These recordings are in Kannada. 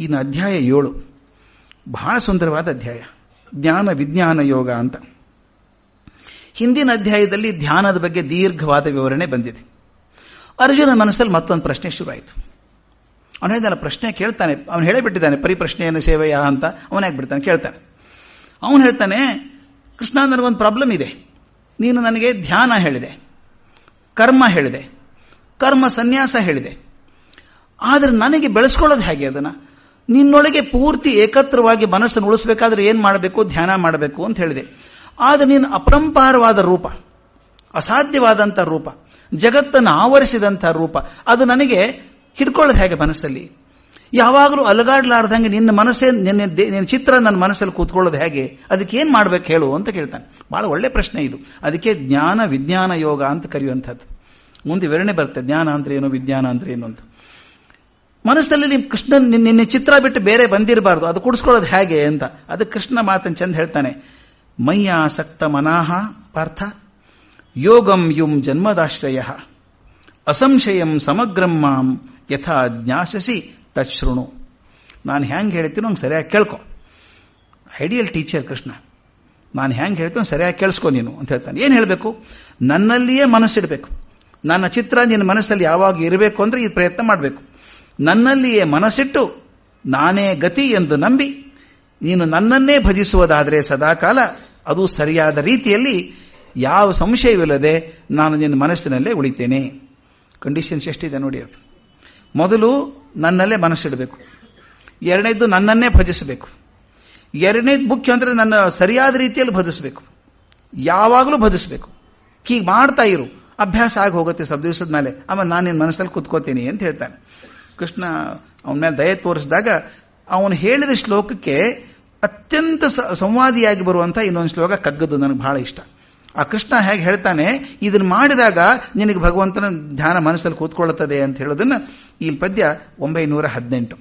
ಇನ್ನು ಅಧ್ಯಾಯ ಏಳು. ಬಹಳ ಸುಂದರವಾದ ಅಧ್ಯಾಯ. ಜ್ಞಾನ ವಿಜ್ಞಾನ ಯೋಗ ಅಂತ. ಹಿಂದಿನ ಅಧ್ಯಾಯದಲ್ಲಿ ಧ್ಯಾನದ ಬಗ್ಗೆ ದೀರ್ಘವಾದ ವಿವರಣೆ ಬಂದಿದೆ. ಅರ್ಜುನ ಮನಸ್ಸಲ್ಲಿ ಮತ್ತೊಂದು ಪ್ರಶ್ನೆ ಶುರುವಾಯಿತು. ಅವನು ಹೇಳಿದಾನೆ, ಪ್ರಶ್ನೆ ಕೇಳ್ತಾನೆ. ಅವನು ಹೇಳಿಬಿಟ್ಟಿದ್ದಾನೆ, ಪರಿಪ್ರಶ್ನೆಯನ್ನು ಸೇವೆಯ ಅಂತ. ಬಿಡ್ತಾನೆ ಕೇಳ್ತಾನೆ. ಅವನು ಹೇಳ್ತಾನೆ, ಕೃಷ್ಣ, ನನಗೊಂದು ಪ್ರಾಬ್ಲಮ್ ಇದೆ. ನೀನು ನನಗೆ ಧ್ಯಾನ ಹೇಳಿದೆ, ಕರ್ಮ ಹೇಳಿದೆ, ಕರ್ಮ ಸನ್ಯಾಸ ಹೇಳಿದೆ. ಆದರೆ ನನಗೆ ಬೆಳೆಸ್ಕೊಳ್ಳೋದು ಹೇಗೆ ಅದನ್ನು? ನಿನ್ನೊಳಗೆ ಪೂರ್ತಿ ಏಕತ್ರವಾಗಿ ಮನಸ್ಸನ್ನು ಉಳಿಸಬೇಕಾದ್ರೆ ಏನು ಮಾಡಬೇಕು? ಧ್ಯಾನ ಮಾಡಬೇಕು ಅಂತ ಹೇಳಿದೆ. ಆದರೆ ನೀನು ಅಪರಂಪಾರವಾದ ರೂಪ ಅಸಾಧ್ಯವಾದಂಥ ರೂಪ, ಜಗತ್ತನ್ನು ಆವರಿಸಿದಂಥ ರೂಪ, ಅದು ನನಗೆ ಹಿಡ್ಕೊಳ್ಳೋದು ಹೇಗೆ ಮನಸ್ಸಲ್ಲಿ? ಯಾವಾಗಲೂ ಅಲಗಾಡ್ಲಾರ್ದಂಗೆ ನಿನ್ನ ಮನಸ್ಸೇ, ನಿನ್ನ ನಿನ್ನ ಚಿತ್ರ ನನ್ನ ಮನಸ್ಸಲ್ಲಿ ಕೂತ್ಕೊಳ್ಳೋದು ಹೇಗೆ? ಅದಕ್ಕೆ ಏನು ಮಾಡ್ಬೇಕು ಹೇಳು ಅಂತ ಕೇಳ್ತಾನೆ. ಬಹಳ ಒಳ್ಳೆ ಪ್ರಶ್ನೆ ಇದು. ಅದಕ್ಕೆ ಜ್ಞಾನ ವಿಜ್ಞಾನ ಯೋಗ ಅಂತ ಕರೆಯುವಂಥದ್ದು. ಮುಂದೆ ವಿವರಣೆ ಬರುತ್ತೆ. ಜ್ಞಾನ ಅಂದ್ರೆ ಏನು, ವಿಜ್ಞಾನ ಅಂದ್ರೆ ಏನು ಅಂತ. ಮನಸ್ಸಲ್ಲಿ ನಿಮ್ಮ ಕೃಷ್ಣ ನಿನ್ನ ಚಿತ್ರ ಬಿಟ್ಟು ಬೇರೆ ಬಂದಿರಬಾರ್ದು. ಅದು ಕುಡಿಸ್ಕೊಳ್ಳೋದು ಹೇಗೆ ಅಂತ. ಅದು ಕೃಷ್ಣ ಮಾತನ್ನು ಚಂದ ಹೇಳ್ತಾನೆ. ಮಯ್ಯಾಸಕ್ತ ಮನಾಹ ಪಾರ್ಥ. ಯೋಗಂ ಯುಂ ಜನ್ಮದಾಶ್ರಯ. ಅಸಂಶಯಂ ಸಮಗ್ರಂ ಮಾಂ ಯಥಾ ಜ್ಞಾಸಸಿ ತಚ್ಛೃಣು ನಾನು ಹ್ಯಾಂಗೆ ಹೇಳ್ತೀನೋ ಹಂಗೆ ಸರಿಯಾಗಿ ಕೇಳ್ಕೊ. Ideal teacher Krishna. ನಾನು ಹ್ಯಾಂಗೆ ಹೇಳ್ತೀನೋ ಸರಿಯಾಗಿ ಕೇಳಿಸ್ಕೊ ನೀನು ಅಂತ ಹೇಳ್ತಾನೆ. ಏನು ಹೇಳಬೇಕು? ನನ್ನಲ್ಲಿಯೇ ಮನಸ್ಸಿಡಬೇಕು. ನನ್ನ ಚಿತ್ರ ನಿನ್ನ ಮನಸ್ಸಲ್ಲಿ ಯಾವಾಗ ಇರಬೇಕು ಅಂದರೆ ಈ ಪ್ರಯತ್ನ ಮಾಡಬೇಕು. ನನ್ನಲ್ಲಿಯೇ ಮನಸ್ಸಿಟ್ಟು ನಾನೇ ಗತಿ ಎಂದು ನಂಬಿ ನೀನು ನನ್ನನ್ನೇ ಭಜಿಸುವುದಾದರೆ ಸದಾಕಾಲ ಅದು ಸರಿಯಾದ ರೀತಿಯಲ್ಲಿ ಯಾವ ಸಂಶಯವಿಲ್ಲದೆ ನಾನು ನಿನ್ನ ಮನಸ್ಸಿನಲ್ಲೇ ಉಳಿತೇನೆ. ಕಂಡೀಷನ್ಸ್ ಎಷ್ಟಿದೆ ನೋಡಿ ಅದು. ಮೊದಲು ನನ್ನಲ್ಲೇ ಮನಸ್ಸಿಡಬೇಕು. ಎರಡನೇದು ನನ್ನನ್ನೇ ಭಜಿಸಬೇಕು. ಎರಡನೇದು ಮುಖ್ಯ ಅಂದರೆ ನನ್ನ ಸರಿಯಾದ ರೀತಿಯಲ್ಲಿ ಭಜಿಸಬೇಕು. ಯಾವಾಗಲೂ ಭಜಿಸಬೇಕು. ಹೀಗೆ ಮಾಡ್ತಾ ಇರು. ಅಭ್ಯಾಸ ಆಗಿ ಹೋಗುತ್ತೆ ಸ್ವಲ್ಪ ದಿವಸದ ಮೇಲೆ ಆಮೇಲೆ ನಾನು ನಿನ್ನ ಮನಸ್ಸಲ್ಲಿ ಕುತ್ಕೋತೀನಿ ಅಂತ ಹೇಳ್ತಾನೆ. ಕೃಷ್ಣ ಅವನ ಮೇಲೆ ದಯ ತೋರಿಸಿದಾಗ ಅವನು ಹೇಳಿದ ಶ್ಲೋಕಕ್ಕೆ ಅತ್ಯಂತ ಸಂವಾದಿಯಾಗಿ ಬರುವಂಥ ಇನ್ನೊಂದು ಶ್ಲೋಕ ಕಗ್ಗದ್ದು ನನಗೆ ಬಹಳ ಇಷ್ಟ. ಆ ಕೃಷ್ಣ ಹೇಗೆ ಹೇಳ್ತಾನೆ, ಇದನ್ನು ಮಾಡಿದಾಗ ನಿನಗೆ ಭಗವಂತನ ಧ್ಯಾನ ಮನಸ್ಸಲ್ಲಿ ಕೂತ್ಕೊಳ್ಳುತ್ತದೆ ಅಂತ ಹೇಳೋದನ್ನ ಈ ಪದ್ಯ ಒಂಬೈನೂರ ಹದಿನೆಂಟು,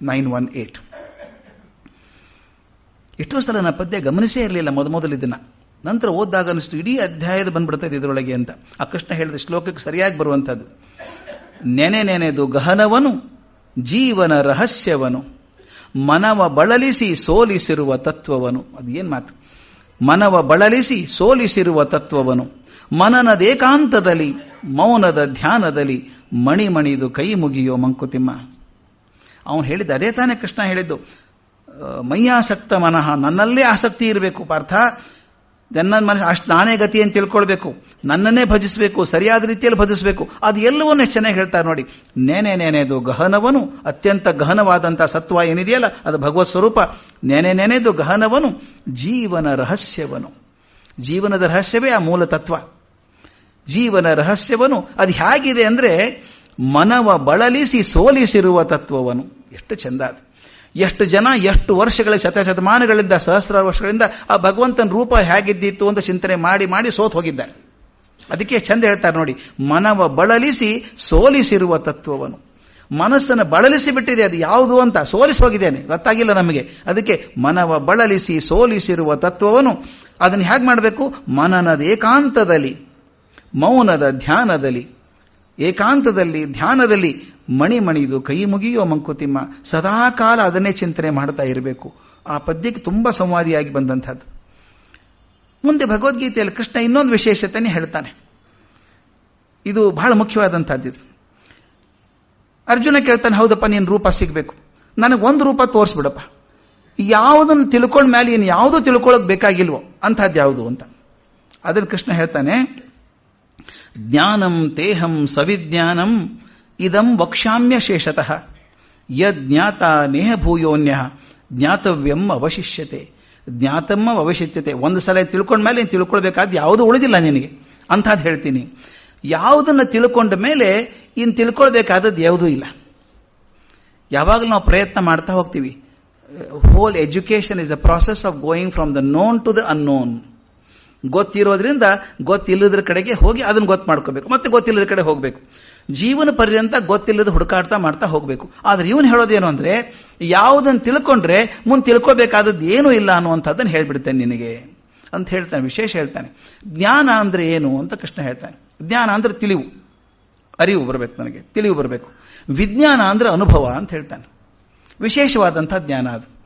ನೈನ್ ಒನ್ ಏಟ್. ಎಷ್ಟೋ ಸಲ ನಾ ಪದ್ಯ ಗಮನಿಸೇ ಇರಲಿಲ್ಲ ಮೊದಮೊದಲು ಇದನ್ನ ನಂತರ ಓದಿದಾಗ ಅನಿಸ್ತು ಇಡೀ ಅಧ್ಯಾಯದ ಬಂದ್ಬಿಡ್ತದೆ ಇದರೊಳಗೆ ಅಂತ. ಆ ಕೃಷ್ಣ ಹೇಳಿದ ಶ್ಲೋಕಕ್ಕೆ ಸರಿಯಾಗಿ ಬರುವಂಥದ್ದು. ನೆನೆ ನೆನೆದು ಗಹನವನು, ಜೀವನ ರಹಸ್ಯವನು, ಮನವ ಬಳಲಿಸಿ ಸೋಲಿಸಿರುವ ತತ್ವವನು. ಅದು ಏನ್ ಮಾತು? ಮನವ ಬಳಲಿಸಿ ಸೋಲಿಸಿರುವ ತತ್ವವನು. ಮನನದೇಕಾಂತದಲ್ಲಿ, ಮೌನದ ಧ್ಯಾನದಲ್ಲಿ ಮಣಿಮಣಿದು ಕೈ ಮುಗಿಯೋ ಮಂಕುತಿಮ್ಮ. ಅವನು ಹೇಳಿದ ಅದೇ ತಾನೇ ಕೃಷ್ಣ ಹೇಳಿದ್ದು. ಮೈಯಾಸಕ್ತ ಮನಃ ನನ್ನಲ್ಲೇ ಆಸಕ್ತಿ ಇರಬೇಕು ಪಾರ್ಥ. ನನ್ನ ಮನುಷ್ಯ ಅಷ್ಟು ನಾನೇ ಗತಿ ಅಂತ ತಿಳ್ಕೊಳ್ಬೇಕು. ನನ್ನನ್ನೇ ಭಜಿಸಬೇಕು, ಸರಿಯಾದ ರೀತಿಯಲ್ಲಿ ಭಜಿಸಬೇಕು. ಅದು ಎಲ್ಲವನ್ನೂ ಚೆನ್ನಾಗಿ ಹೇಳ್ತಾರೆ ನೋಡಿ. ನೇನೆ ನೆನೆದು ಗಹನವನು, ಅತ್ಯಂತ ಗಹನವಾದಂಥ ಸತ್ವ ಏನಿದೆಯಲ್ಲ, ಅದು ಭಗವತ್ ಸ್ವರೂಪ. ನೆನೆ ನೆನೆದು ಗಹನವನು, ಜೀವನ ರಹಸ್ಯವನು. ಜೀವನದ ರಹಸ್ಯವೇ ಆ ಮೂಲ ತತ್ವ. ಜೀವನ ರಹಸ್ಯವನು, ಅದು ಹೇಗಿದೆ ಅಂದ್ರೆ ಮನವ ಬಳಲಿಸಿ ಸೋಲಿಸಿರುವ ತತ್ವವನು. ಎಷ್ಟು ಚೆಂದ ಅದು. ಎಷ್ಟು ಜನ, ಎಷ್ಟು ವರ್ಷಗಳ ಶತಶತಮಾನಗಳಿಂದ ಸಹಸ್ರ ವರ್ಷಗಳಿಂದ ಆ ಭಗವಂತನ ರೂಪ ಹೇಗಿದ್ದಿತ್ತು ಅಂತ ಚಿಂತನೆ ಮಾಡಿ ಮಾಡಿ ಸೋತ್ ಹೋಗಿದ್ದಾರೆ ಅದಕ್ಕೆ ಚಂದ ಹೇಳ್ತಾರೆ ನೋಡಿ, ಮನವ ಬಳಲಿಸಿ ಸೋಲಿಸಿರುವ ತತ್ವವನು. ಮನಸ್ಸನ್ನು ಬಳಲಿಸಿ ಬಿಟ್ಟಿದೆ, ಅದು ಯಾವುದು ಅಂತ ಸೋಲಿಸಿ ಹೋಗಿದ್ದೇನೆ, ಗೊತ್ತಾಗಿಲ್ಲ ನಮಗೆ. ಅದಕ್ಕೆ ಮನವ ಬಳಲಿಸಿ ಸೋಲಿಸಿರುವ ತತ್ವವನ್ನು ಅದನ್ನು ಹೇಗೆ ಮಾಡಬೇಕು? ಮನನದ ಏಕಾಂತದಲ್ಲಿ, ಮೌನದ ಧ್ಯಾನದಲ್ಲಿ. ಏಕಾಂತದಲ್ಲಿ, ಧ್ಯಾನದಲ್ಲಿ ಮಣಿ ಮಣಿದು ಕೈ ಮುಗಿಯೋ ಮಂಕುತಿಮ್ಮ ಸದಾಕಾಲ ಅದನ್ನೇ ಚಿಂತನೆ ಮಾಡ್ತಾ ಇರಬೇಕು. ಆ ಪದ್ಯಕ್ಕೆ ತುಂಬಾ ಸಂವಾದಿಯಾಗಿ ಬಂದಂಥದ್ದು ಮುಂದೆ ಭಗವದ್ಗೀತೆಯಲ್ಲಿ ಕೃಷ್ಣ ಇನ್ನೊಂದು ವಿಶೇಷತೆನೇ ಹೇಳ್ತಾನೆ. ಇದು ಬಹಳ ಮುಖ್ಯವಾದಂಥದ್ದು ಅರ್ಜುನ ಕೇಳ್ತಾನೆ, ಹೌದಪ್ಪ, ನೀನು ರೂಪ ಸಿಗಬೇಕು. ನನಗೆ ಒಂದು ರೂಪ ತೋರಿಸ್ಬಿಡಪ್ಪ. ಯಾವುದನ್ನು ತಿಳ್ಕೊಂಡ ಮೇಲೆ ಇನ್ನು ಯಾವುದು ತಿಳ್ಕೊಳ್ಳೋಕೆ ಬೇಕಾಗಿಲ್ವೋ ಅಂಥದ್ದು ಯಾವುದು ಅಂತ. ಅದನ್ನು ಕೃಷ್ಣ ಹೇಳ್ತಾನೆ, ಜ್ಞಾನಂ, ತೇಹಂ, ಸವಿಜ್ಞಾನಂ ಇದಂ ವಕ್ಷಾಮ್ಯ ಶೇಷತಃ ಯಜ್ಞಾತ ನೇಹ ಭೂಯೋನ್ಯ. ಜ್ಞಾತವ್ಯಂ ಅವಶಿಷ್ಯತೆ. ಜ್ಞಾತಮ್ಮ ಅವಶಿಷ್ಯತೆ. ಒಂದು ಸಲ ತಿಳ್ಕೊಂಡ ಮೇಲೆ ತಿಳ್ಕೊಳ್ಬೇಕಾದ ಯಾವುದು ಉಳಿದಿಲ್ಲ ನಿನಗೆ. ಅಂತಹದ್ದು ಹೇಳ್ತೀನಿ. ಯಾವುದನ್ನು ತಿಳ್ಕೊಂಡ ಮೇಲೆ ಇನ್ನು ತಿಳ್ಕೊಳ್ಬೇಕಾದದ್ದು ಯಾವುದೂ ಇಲ್ಲ. ಯಾವಾಗಲೂ ನಾವು ಪ್ರಯತ್ನ ಮಾಡ್ತಾ ಹೋಗ್ತೀವಿ. Whole education is a process of going from the known to the unknown ಗೊತ್ತಿರೋದ್ರಿಂದ ಗೊತ್ತಿಲ್ಲದ್ರ ಕಡೆಗೆ ಹೋಗಿ ಅದನ್ನು ಗೊತ್ತು ಮಾಡ್ಕೋಬೇಕು. ಮತ್ತೆ ಗೊತ್ತಿಲ್ಲದ ಕಡೆ ಹೋಗಬೇಕು. ಜೀವನ ಪರ್ಯಂತ ಗೊತ್ತಿಲ್ಲದ ಹುಡುಕಾಡ್ತಾ ಮಾಡ್ತಾ ಹೋಗಬೇಕು. ಆದ್ರೆ ಇವನು ಹೇಳೋದೇನು ಅಂದ್ರೆ ಯಾವುದನ್ನು ತಿಳ್ಕೊಂಡ್ರೆ ಮುಂದೆ ತಿಳ್ಕೊಬೇಕಾದದ್ದು ಏನೂ ಇಲ್ಲ ಅನ್ನುವಂಥದ್ದನ್ನು ಹೇಳ್ಬಿಡ್ತೇನೆ ನಿನಗೆ ಅಂತ ಹೇಳ್ತಾನೆ, ವಿಶೇಷ ಹೇಳ್ತಾನೆ. ಜ್ಞಾನ ಅಂದ್ರೆ ಏನು ಅಂತ ಕೃಷ್ಣ ಹೇಳ್ತಾನೆ. ಜ್ಞಾನ ಅಂದ್ರೆ ತಿಳಿವು. ಅರಿವು ಬರಬೇಕು ನನಗೆ, ತಿಳಿವು ಬರಬೇಕು. ವಿಜ್ಞಾನ ಅಂದ್ರೆ ಅನುಭವ ಅಂತ ಹೇಳ್ತಾನೆ. ವಿಶೇಷವಾದಂತಹ ಜ್ಞಾನ ಅದು.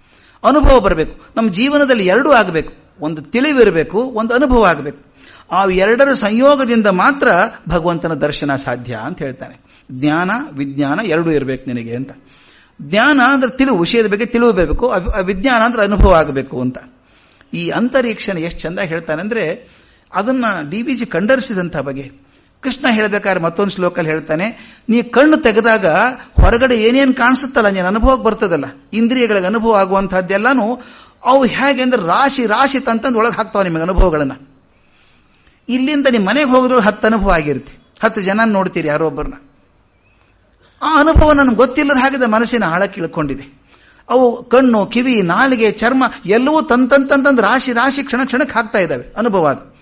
ಅನುಭವ ಬರಬೇಕು. ನಮ್ಮ ಜೀವನದಲ್ಲಿ ಎರಡೂ ಆಗಬೇಕು. ಒಂದು ತಿಳಿವಿರಬೇಕು, ಒಂದು ಅನುಭವ ಆಗಬೇಕು. ಆ ಎರಡರ ಸಂಯೋಗದಿಂದ ಮಾತ್ರ ಭಗವಂತನ ದರ್ಶನ ಸಾಧ್ಯ ಅಂತ ಹೇಳ್ತಾನೆ. ಜ್ಞಾನ, ವಿಜ್ಞಾನ ಎರಡೂ ಇರಬೇಕು ನಿನಗೆ ಅಂತ. ಜ್ಞಾನ ಅಂದ್ರೆ ತಿಳಿವು, ವಿಷಯದ ಬಗ್ಗೆ ತಿಳಿವು ವಿಜ್ಞಾನ ಅಂದ್ರೆ ಅನುಭವ ಆಗಬೇಕು ಅಂತ. ಈ ಅಂತರೀಕ್ಷಣ ಎಷ್ಟು ಚಂದ ಹೇಳ್ತಾನೆ ಅಂದ್ರೆ ಅದನ್ನ ಡಿ ವಿ ಜಿ ಕಂಡರಿಸಿದಂಥ ಬಗೆ ಕೃಷ್ಣ ಹೇಳಬೇಕಾದ್ರೆ ಮತ್ತೊಂದು ಶ್ಲೋಕಲ್ಲಿ ಹೇಳ್ತಾನೆ, ನೀ ಕಣ್ಣು ತೆಗೆದಾಗ ಹೊರಗಡೆ ಏನೇನು ಕಾಣಿಸುತ್ತಲ್ಲ, ನೀನು ಅನುಭವಕ್ಕೆ ಬರ್ತದಲ್ಲ. ಇಂದ್ರಿಯಗಳಿಗೆ ಅನುಭವ ಆಗುವಂತಹದ್ದೆಲ್ಲಾನು ಅವು ಹೇಗೆ ಅಂದ್ರೆ ರಾಶಿ ರಾಶಿ ತಂತಂದು ಒಳಗೆ ಹಾಕ್ತಾವ ನಿಮಗೆ ಅನುಭವಗಳನ್ನ. ಇಲ್ಲಿಂದ ನಿಮ್ಮ ಮನೆಗೆ ಹೋಗಿದ್ರು ಹತ್ತು ಅನುಭವ ಆಗಿರುತ್ತೆ. ಹತ್ತು ಜನ ನೋಡ್ತೀರಿ ಯಾರೋ ಒಬ್ಬರನ್ನ ಆ ಅನುಭವ ನನಗೆ ಗೊತ್ತಿಲ್ಲದ ಹಾಗೆ ಮನಸ್ಸಿನ ಆಳ ಇಳ್ಕೊಂಡಿದೆ ಅವು ಕಣ್ಣು, ಕಿವಿ, ನಾಲಿಗೆ, ಚರ್ಮ ಎಲ್ಲವೂ ತಂತಂತಂತಂದು ರಾಶಿ ರಾಶಿ ಕ್ಷಣ ಕ್ಷಣಕ್ಕೆ ಹಾಕ್ತಾ ಇದ್ದಾವೆ ಅನುಭವ ಅದು.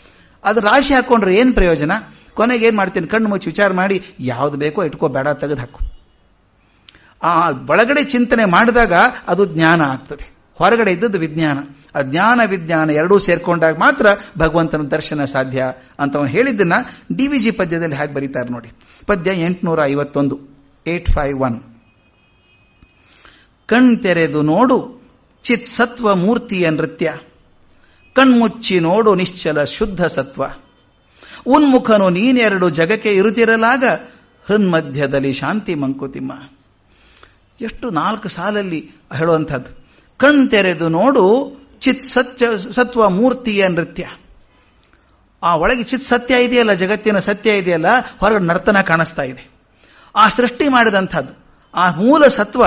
ಅದು ರಾಶಿ ಹಾಕೊಂಡ್ರೆ ಏನು ಪ್ರಯೋಜನ? ಕೊನೆಗೆ ಏನು ಮಾಡ್ತೀನಿ? ಕಣ್ಣು ಮುಚ್ಚಿ ವಿಚಾರ ಮಾಡಿ, ಯಾವ್ದು ಬೇಕೋ ಇಟ್ಕೋ, ಬೇಡ ತೆಗೆದು ಹಾಕು. ಆ ಒಳಗಡೆ ಚಿಂತನೆ ಮಾಡಿದಾಗ ಅದು ಜ್ಞಾನ ಆಗ್ತದೆ. ಹೊರಗಡೆ ಇದ್ದದ್ದು ವಿಜ್ಞಾನ. ಆ ಜ್ಞಾನ, ವಿಜ್ಞಾನ ಎರಡೂ ಸೇರ್ಕೊಂಡಾಗ ಮಾತ್ರ ಭಗವಂತನ ದರ್ಶನ ಸಾಧ್ಯ ಅಂತ ಅವನು ಹೇಳಿದ್ದನ್ನ ಡಿ ವಿ ಜಿ ಪದ್ಯದಲ್ಲಿ ಹಾಗೆ ಬರೀತಾರೆ ನೋಡಿ. ಪದ್ಯ ಎಂಟುನೂರ ಐವತ್ತೊಂದು ಏಟ್ ಫೈವ್ ಒನ್. ಕಣ್ ತೆರೆದು ನೋಡು, ಚಿತ್ ಸತ್ವ ಮೂರ್ತಿಯ ನೃತ್ಯ. ಕಣ್ಮುಚ್ಚಿ ನೋಡು, ನಿಶ್ಚಲ ಶುದ್ಧ ಸತ್ವ. ಉನ್ಮುಖನು ನೀನೆರಡು ಜಗಕ್ಕೆ ಇರುತ್ತಿರಲಾಗ, ಹೃನ್ಮಧ್ಯದಲ್ಲಿ ಶಾಂತಿ ಮಂಕುತಿಮ್ಮ. ಎಷ್ಟು ನಾಲ್ಕು ಸಾಲಲ್ಲಿ ಹೇಳುವಂಥದ್ದು. ಕಣ್ ತೆರೆದು ನೋಡು ಚಿತ್ ಸತ್ಯ ಸತ್ವ ಮೂರ್ತಿಯ ನೃತ್ಯ? ಆ ಒಳಗೆ ಚಿತ್ ಸತ್ಯ ಇದೆಯಲ್ಲ, ಜಗತ್ತಿನ ಸತ್ಯ ಇದೆಯಲ್ಲ ಹೊರಗೆ ನರ್ತನ ಕಾಣಿಸ್ತಾ ಇದೆ. ಆ ಸೃಷ್ಟಿ ಮಾಡಿದಂಥದ್ದು, ಆ ಮೂಲ ಸತ್ವ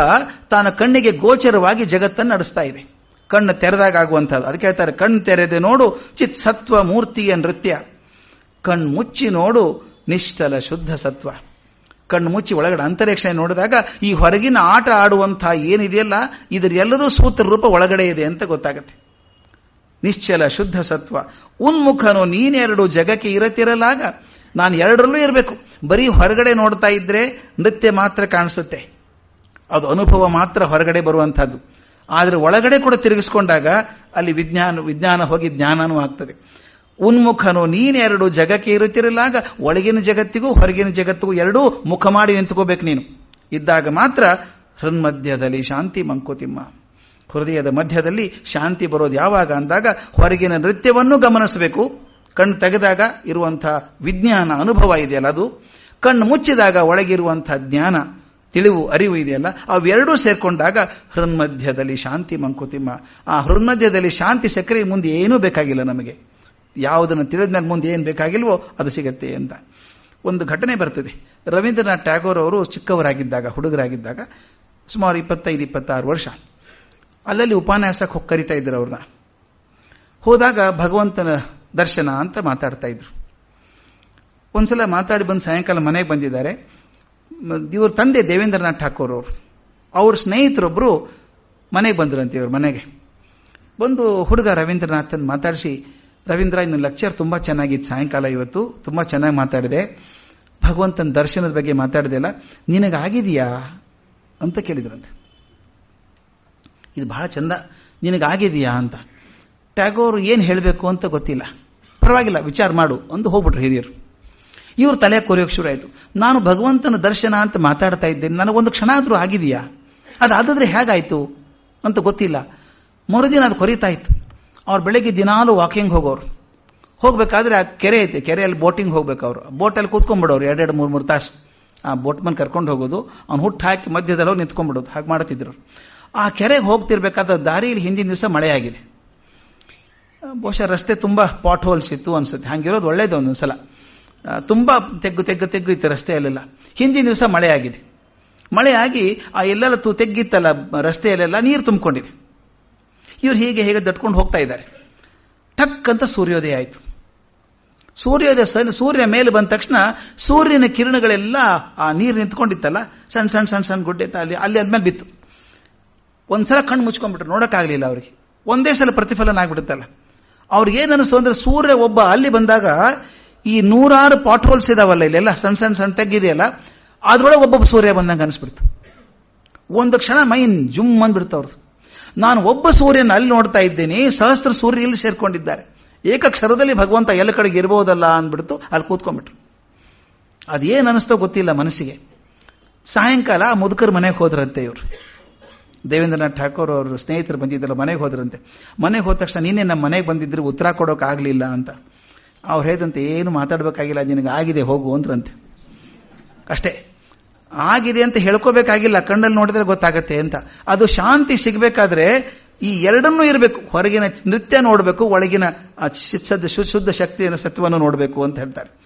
ತಾನ ಕಣ್ಣಿಗೆ ಗೋಚರವಾಗಿ ಜಗತ್ತನ್ನು ನಡೆಸ್ತಾ ಇದೆ. ಕಣ್ಣು ತೆರೆದಾಗ ಆಗುವಂಥದ್ದು. ಅದಕ್ಕೆ ಹೇಳ್ತಾರೆ ಕಣ್ಣು ತೆರೆದೆ ನೋಡು, ಚಿತ್ ಸತ್ವ ಮೂರ್ತಿಯ ನೃತ್ಯ? ಕಣ್ಣು ಮುಚ್ಚಿ ನೋಡು, ನಿಶ್ಚಲ ಶುದ್ಧ ಸತ್ವ. ಕಣ್ಣು ಮುಚ್ಚಿ ಒಳಗಡೆ ಅಂತರಿಕ್ಷ ನೋಡಿದಾಗ ಈ ಹೊರಗಿನ ಆಟ ಆಡುವಂತಹ ಏನಿದೆಯಲ್ಲ ಇದರ ಎಲ್ಲದೂ ಸೂತ್ರ ರೂಪ ಒಳಗಡೆ ಇದೆ ಅಂತ ಗೊತ್ತಾಗುತ್ತೆ. ನಿಶ್ಚಲ ಶುದ್ಧ ಸತ್ವ. ಉನ್ಮುಖನು ನೀನೆರಡು ಜಗಕ್ಕೆ ಇರತಿರಲಾಗ ನಾನು ಎರಡರಲ್ಲೂ ಇರಬೇಕು. ಬರೀ ಹೊರಗಡೆ ನೋಡ್ತಾ ಇದ್ರೆ ನೃತ್ಯ ಮಾತ್ರ ಕಾಣಿಸುತ್ತೆ. ಅದು ಅನುಭವ ಮಾತ್ರ ಹೊರಗಡೆ ಬರುವಂತಹದ್ದು ಆದರೆ ಒಳಗಡೆ ಕೂಡ ತಿರುಗಿಸ್ಕೊಂಡಾಗ ಅಲ್ಲಿ ವಿಜ್ಞಾನ ವಿಜ್ಞಾನ ಹೋಗಿ ಜ್ಞಾನನೂ ಆಗ್ತದೆ. ಉನ್ಮುಖನು, ನೀನೆರಡು ಜಗಕ್ಕೆ ಇರುತ್ತಿರಲಾಗ ಒಳಗಿನ ಜಗತ್ತಿಗೂ ಹೊರಗಿನ ಜಗತ್ತಿಗೂ ಎರಡೂ ಮುಖ ಮಾಡಿ ನಿಂತ್ಕೋಬೇಕು ನೀನು. ಇದ್ದಾಗ ಮಾತ್ರ ಹೃನ್ಮಧ್ಯದಲ್ಲಿ ಶಾಂತಿ ಮಂಕುತಿಮ್ಮ. ಹೃದಯದ ಮಧ್ಯದಲ್ಲಿ ಶಾಂತಿ ಬರೋದು ಯಾವಾಗ ಅಂದಾಗ ಹೊರಗಿನ ನೃತ್ಯವನ್ನು ಗಮನಿಸಬೇಕು. ಕಣ್ಣು ತೆಗೆದಾಗ ಇರುವಂತಹ ವಿಜ್ಞಾನ ಅನುಭವ ಇದೆಯಲ್ಲ ಅದು. ಕಣ್ಣು ಮುಚ್ಚಿದಾಗ ಒಳಗಿರುವಂತಹ ಜ್ಞಾನ, ತಿಳಿವು, ಅರಿವು ಇದೆಯಲ್ಲ, ಅವೆರಡೂ ಸೇರ್ಕೊಂಡಾಗ ಹೃನ್ಮಧ್ಯದಲ್ಲಿ ಶಾಂತಿ ಮಂಕುತಿಮ್ಮ. ಆ ಹೃನ್ಮಧ್ಯದಲ್ಲಿ ಶಾಂತಿ ಸಕ್ಕರೆ ಮುಂದೆ ಏನೂ ಬೇಕಾಗಿಲ್ಲ ನಮಗೆ. ಯಾವುದನ್ನು ತಿಳಿದ್ಮೇಲೆ ಮುಂದೆ ಏನು ಬೇಕಾಗಿಲ್ವೋ ಅದು ಸಿಗತ್ತೆ ಅಂತ. ಒಂದು ಘಟನೆ ಬರ್ತದೆ. ರವೀಂದ್ರನಾಥ್ ಟ್ಯಾಗೋರ್ ಅವರು ಚಿಕ್ಕವರಾಗಿದ್ದಾಗ, ಹುಡುಗರಾಗಿದ್ದಾಗ, ಸುಮಾರು ಇಪ್ಪತ್ತೈದು, ಇಪ್ಪತ್ತಾರು ವರ್ಷ. ಅಲ್ಲಲ್ಲಿ ಉಪನ್ಯಾಸಕ್ಕೆ ಹೋಗಿ ಕರಿತಾ ಇದ್ರು ಅವ್ರನ್ನ. ಹೋದಾಗ ಭಗವಂತನ ದರ್ಶನ ಅಂತ ಮಾತಾಡ್ತಾ ಇದ್ರು. ಒಂದ್ಸಲ ಮಾತಾಡಿ ಬಂದು ಸಾಯಂಕಾಲ ಮನೆಗೆ ಬಂದಿದ್ದಾರೆ. ಇವ್ರ ತಂದೆ ದೇವೇಂದ್ರನಾಥ್ ಠಾಕೂರ್ ಅವರು. ಅವ್ರ ಸ್ನೇಹಿತರೊಬ್ಬರು ಮನೆಗೆ ಬಂದ್ರಂತೆ ಇವ್ರ ಮನೆಗೆ. ಬಂದು ಹುಡುಗ ರವೀಂದ್ರನಾಥನ್ ಮಾತಾಡಿಸಿ ರವೀಂದ್ರ ಇನ್ನು ಲೆಕ್ಚರ್ ತುಂಬಾ ಚೆನ್ನಾಗಿತ್ತು. ಸಾಯಂಕಾಲ ಇವತ್ತು ತುಂಬಾ ಚೆನ್ನಾಗಿ ಮಾತಾಡಿದೆ. ಭಗವಂತನ ದರ್ಶನದ ಬಗ್ಗೆ ಮಾತಾಡಿದೆಲ್ಲ ನಿನಗಾಗಿದೆಯಾ ಅಂತ ಕೇಳಿದ್ರಂತೆ. ಇದು ಬಹಳ ಚಂದ, ನಿನಗಾಗಿದೆಯಾ ಅಂತ. ಟ್ಯಾಗೋರ್ ಏನು ಹೇಳಬೇಕು ಅಂತ ಗೊತ್ತಿಲ್ಲ. ಪರವಾಗಿಲ್ಲ, ವಿಚಾರ ಮಾಡು ಅಂತ ಹೋಗ್ಬಿಟ್ರು ಹಿರಿಯರು. ಇವ್ರು ತಲೆ ಕೊರಿಯೋಕೆ ಶುರು ಆಯಿತು. ನಾನು ಭಗವಂತನ ದರ್ಶನ ಅಂತ ಮಾತಾಡ್ತಾ ಇದ್ದೇನೆ. ನನಗೊಂದು ಕ್ಷಣ ಆದರೂ ಆಗಿದೆಯಾ? ಅದಾದ್ರೆ ಹೇಗಾಯ್ತು ಅಂತ ಗೊತ್ತಿಲ್ಲ. ಮರುದಿನ ಅದು ಕೊರಿತಾ ಇತ್ತು. ಅವ್ರು ಬೆಳಗ್ಗೆ ದಿನಾಲು ವಾಕಿಂಗ್ ಹೋಗೋರು. ಹೋಗ್ಬೇಕಾದ್ರೆ ಆ ಕೆರೆ ಐತೆ, ಕೆರೆಯಲ್ಲಿ ಬೋಟಿಂಗ್ ಹೋಗ್ಬೇಕು ಅವರು ಬೋಟಲ್ಲಿ ಕೂತ್ಕೊಂಡ್ಬಿಡೋರು, ಎರಡೆರಡು, ಮೂರು ಮೂರು ತಾಸು. ಆ ಬೋಟ್ ಮನ್ ಕರ್ಕೊಂಡು ಹೋಗೋದು, ಅವ್ನು ಹುಟ್ಟು ಹಾಕಿ ಮಧ್ಯದಲ್ಲಿ ಹೋಗಿ ನಿಂತ್ಕೊಂಡ್ಬಿಡೋದು, ಹಾಗೆ ಮಾಡ್ತಿದ್ರು. ಆ ಕೆರೆಗೆ ಹೋಗ್ತಿರ್ಬೇಕಾದ ದಾರಿಯಲ್ಲಿ ಹಿಂದಿನ ದಿವಸ ಮಳೆ ಆಗಿದೆ. ಬಹುಶಃ ರಸ್ತೆ ತುಂಬ ಪಾಟ್ ಹೋಲ್ಸ್ ಇತ್ತು ಅನ್ಸುತ್ತೆ. ಹಂಗಿರೋದು ಒಳ್ಳೇದು ಒಂದೊಂದ್ಸಲ ತುಂಬ ತೆಗ್ಗು ತೆಗ್ಗು ತೆಗ್ಗು ಇತ್ತು ರಸ್ತೆಯಲ್ಲೆಲ್ಲ ಹಿಂದಿನ ದಿವಸ ಮಳೆ ಆಗಿದೆ. ಮಳೆ ಆ ಎಲ್ಲೆಲ್ಲ ತು ತೆಗ್ಗಿತ್ತಲ್ಲ, ರಸ್ತೆಯಲ್ಲೆಲ್ಲ ನೀರು ತುಂಬಿಕೊಂಡಿದೆ. ಇವ್ರು ಹೀಗೆ ಹೇಗೆ ದಟ್ಕೊಂಡು ಹೋಗ್ತಾ ಇದ್ದಾರೆ. ಟಕ್ ಅಂತ ಸೂರ್ಯೋದಯ ಆಯಿತು. ಸೂರ್ಯೋದಯ ಸೂರ್ಯ ಮೇಲೆ ಬಂದ ತಕ್ಷಣ ಸೂರ್ಯನ ಕಿರಣಗಳೆಲ್ಲ ಆ ನೀರು ನಿಂತ್ಕೊಂಡಿತ್ತಲ್ಲ ಸಣ್ಣ ಸಣ್ಣ ಸಣ್ಣ ಸಣ್ಣ ಗುಡ್ಡೆ ಅಲ್ಲಿ ಅಲ್ಲಿ ಅದ್ಮೇಲೆ ಬಿತ್ತು. ಒಂದ್ಸಲ ಕಣ್ಣು ಮುಚ್ಕೊಂಡ್ಬಿಟ್ರು, ನೋಡೋಕ್ಕಾಗಲಿಲ್ಲ ಅವ್ರಿಗೆ. ಒಂದೇ ಸಲ ಪ್ರತಿಫಲನ ಆಗ್ಬಿಡುತ್ತಲ್ಲ. ಅವ್ರಿಗೆ ಏನಿಸ್ತು ಅಂದ್ರೆ ಸೂರ್ಯ ಒಬ್ಬ ಅಲ್ಲಿ ಬಂದಾಗ ಈ ನೂರಾರು ಪಾಟ್ ಹೋಲ್ಸ್ ಇದಾವಲ್ಲ ಇಲ್ಲೆಲ್ಲ ಸಣ್ಣ ಸಣ್ಣ ಸಣ್ಣ ತೆಗ್ಗಿದೆಯಲ್ಲ, ಅದ್ರೊಳಗೆ ಒಬ್ಬೊಬ್ಬ ಸೂರ್ಯ ಬಂದಂಗೆ ಅನಿಸ್ಬಿಡ್ತು. ಒಂದು ಕ್ಷಣ ಮೈನ್ ಜುಮ್ ಅಂದ್ಬಿಡ್ತು ಅವ್ರದ್ದು ನಾನು ಒಬ್ಬ ಸೂರ್ಯನ ಅಲ್ಲಿ ನೋಡ್ತಾ ಇದ್ದೇನೆ, ಸಹಸ್ರ ಸೂರ್ಯ ಇಲ್ಲಿ ಸೇರ್ಕೊಂಡಿದ್ದಾರೆ. ಏಕಕ್ಷರದಲ್ಲಿ ಭಗವಂತ ಎಲ್ಲ ಕಡೆಗೆ ಇರಬಹುದಲ್ಲ ಅಂದ್ಬಿಡ್ತು, ಅಲ್ಲಿ ಕೂತ್ಕೊಂಡ್ಬಿಟ್ರು. ಅದೇನು ಅನಿಸ್ತೋ ಗೊತ್ತಿಲ್ಲ ಮನಸ್ಸಿಗೆ. ಸಾಯಂಕಾಲ ಮುದುಕರ ಮನೆಗೆ ಹೋದ್ರಂತೆ ಇವರು. ದೇವೇಂದ್ರನಾಥ್ ಠಾಕೂರ್ ಅವರು ಸ್ನೇಹಿತರು ಬಂದಿದ್ದಲ್ಲ ಮನೆಗೆ ಹೋದ್ರಂತೆ. ಮನೆಗೆ ಹೋದ ತಕ್ಷಣ ನೀನೇ ನಮ್ಮ ಮನೆಗೆ ಬಂದಿದ್ರು ಉತ್ತರ ಕೊಡೋಕೆ ಆಗಲಿಲ್ಲ ಅಂತ. ಅವ್ರು ಹೇಳಿದಂತೆ, ಏನು ಮಾತಾಡಬೇಕಾಗಿಲ್ಲ, ನಿನಗೆ ಆಗಿದೆ, ಹೋಗು, ಅಂದ್ರಂತೆ. ಅಷ್ಟೇ. ಆಗಿದೆ ಅಂತ ಹೇಳ್ಕೋಬೇಕಾಗಿಲ್ಲ, ಕಣ್ಣಲ್ಲಿ ನೋಡಿದ್ರೆ ಗೊತ್ತಾಗತ್ತೆ ಅಂತ. ಅದು ಶಾಂತಿ ಸಿಗಬೇಕಾದ್ರೆ ಈ ಎರಡನ್ನೂ ಇರಬೇಕು. ಹೊರಗಿನ ನೃತ್ಯ ನೋಡಬೇಕು, ಒಳಗಿನ ಶುದ್ಧ ಶುದ್ಧ ಶಕ್ತಿಯನ್ನು, ಸತ್ವವನ್ನು ನೋಡಬೇಕು ಅಂತ ಹೇಳ್ತಾರೆ.